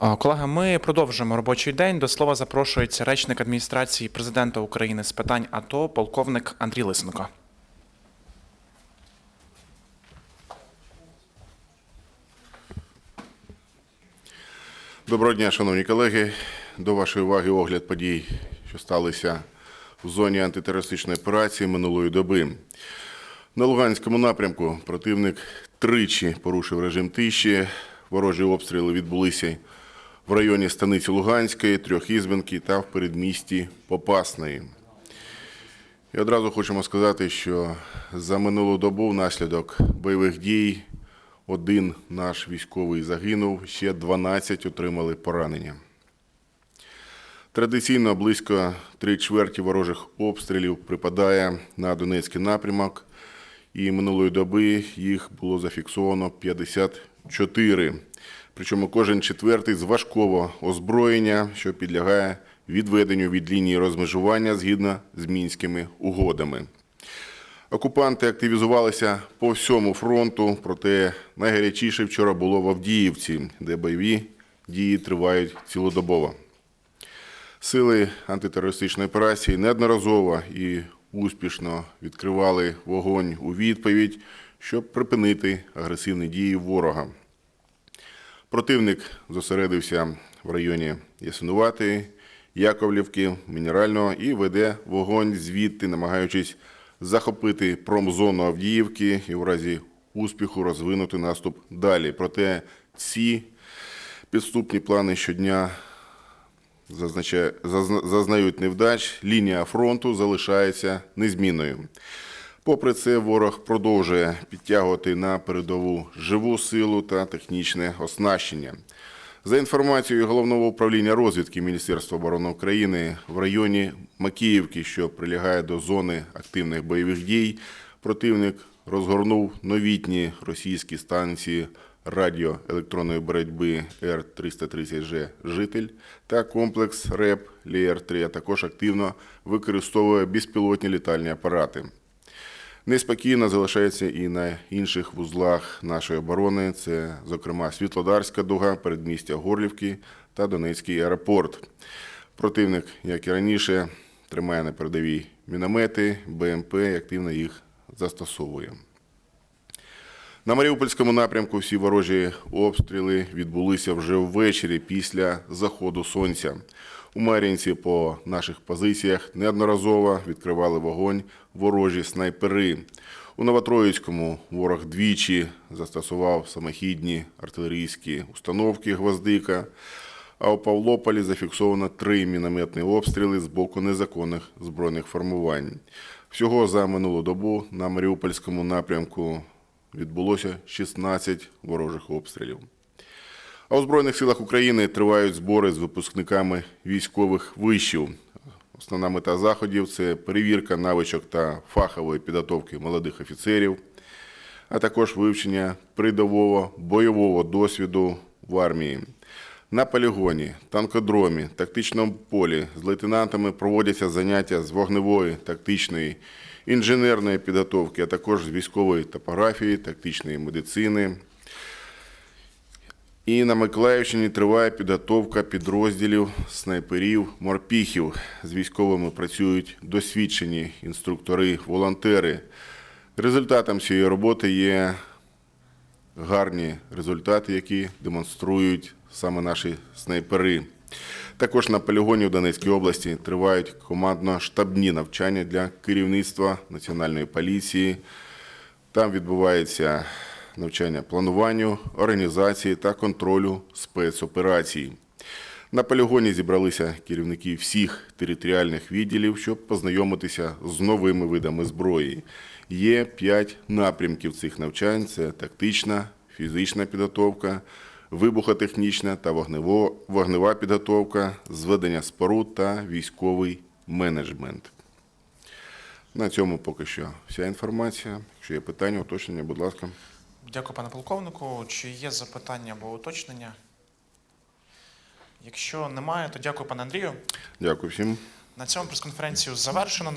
Колеги, ми продовжуємо робочий день. До слова запрошується речник адміністрації президента України з питань АТО, полковник Андрій Лисенко. Доброго дня, шановні колеги. До вашої уваги огляд подій, що сталися в зоні антитерористичної операції минулої доби. На Луганському напрямку противник тричі порушив режим тиші. Ворожі обстріли відбулися в районі станиці Луганської, Трьохізбенки та в передмісті Попасної. І одразу хочемо сказати, що за минулу добу внаслідок бойових дій один наш військовий загинув, ще 12 отримали поранення. Традиційно близько три чверті ворожих обстрілів припадає на Донецький напрямок, і минулої доби їх було зафіксовано 54. Причому кожен четвертий з важкого озброєння, що підлягає відведенню від лінії розмежування згідно з мінськими угодами. Окупанти активізувалися по всьому фронту, проте найгарячіше вчора було в Авдіївці, де бойові дії тривають цілодобово. Сили антитерористичної операції неодноразово і успішно відкривали вогонь у відповідь, щоб припинити агресивні дії ворога. Противник зосередився в районі Ясинуватої, Яковлівки, Мінерального і веде вогонь звідти, намагаючись захопити промзону Авдіївки і в разі успіху розвинути наступ далі. Проте ці підступні плани щодня зазнають невдач, лінія фронту залишається незмінною. Попри це, ворог продовжує підтягувати на передову живу силу та технічне оснащення. За інформацією головного управління розвідки Міністерства оборони України в районі Макіївки, що прилягає до зони активних бойових дій, противник розгорнув новітні російські станції радіоелектронної боротьби Р-330Ж «Житель» та комплекс РЕП Лієр-3, а також активно використовує безпілотні літальні апарати. Неспокійно залишається і на інших вузлах нашої оборони. Це, зокрема, Світлодарська дуга, передмістя Горлівки та Донецький аеропорт. Противник, як і раніше, тримає на передовій міномети, БМП і активно їх застосовує. На Маріупольському напрямку всі ворожі обстріли відбулися вже ввечері після заходу сонця. У Мар'їнці по наших позиціях неодноразово відкривали вогонь ворожі снайпери. У Новотроїцькому ворог двічі застосував самохідні артилерійські установки «Гвоздика», а у Павлополі зафіксовано три мінометні обстріли з боку незаконних збройних формувань. Всього за минулу добу на Маріупольському напрямку відбулося 16 ворожих обстрілів. А у Збройних силах України тривають збори з випускниками військових вишів. Основна мета заходів це перевірка навичок та фахової підготовки молодих офіцерів, а також вивчення придового бойового досвіду в армії. На полігоні, танкодромі, тактичному полі з лейтенантами проводяться заняття з вогневої, тактичної, інженерної підготовки, а також з військової топографії, тактичної медицини, і на Миколаївщині триває підготовка підрозділів снайперів морпіхів. З військовими працюють досвідчені інструктори, волонтери. Результатом цієї роботи є гарні результати, які демонструють саме наші снайпери. Також на полігоні в Донецькій області тривають командно-штабні навчання для керівництва Національної поліції. Там відбувається навчання плануванню, організації та контролю спецоперацій. На полігоні зібралися керівники всіх територіальних відділів, щоб познайомитися з новими видами зброї. Є п'ять напрямків цих навчань: це тактична, фізична підготовка, вибухотехнічна та вогнево- вогнева підготовка, зведення споруд та військовий менеджмент. На цьому поки що вся інформація. Якщо є питання, уточнення, будь ласка. Дякую, пане полковнику. Чи є запитання або уточнення? Якщо немає, то дякую, пане Андрію. Дякую всім. На цьому прес-конференцію завершено.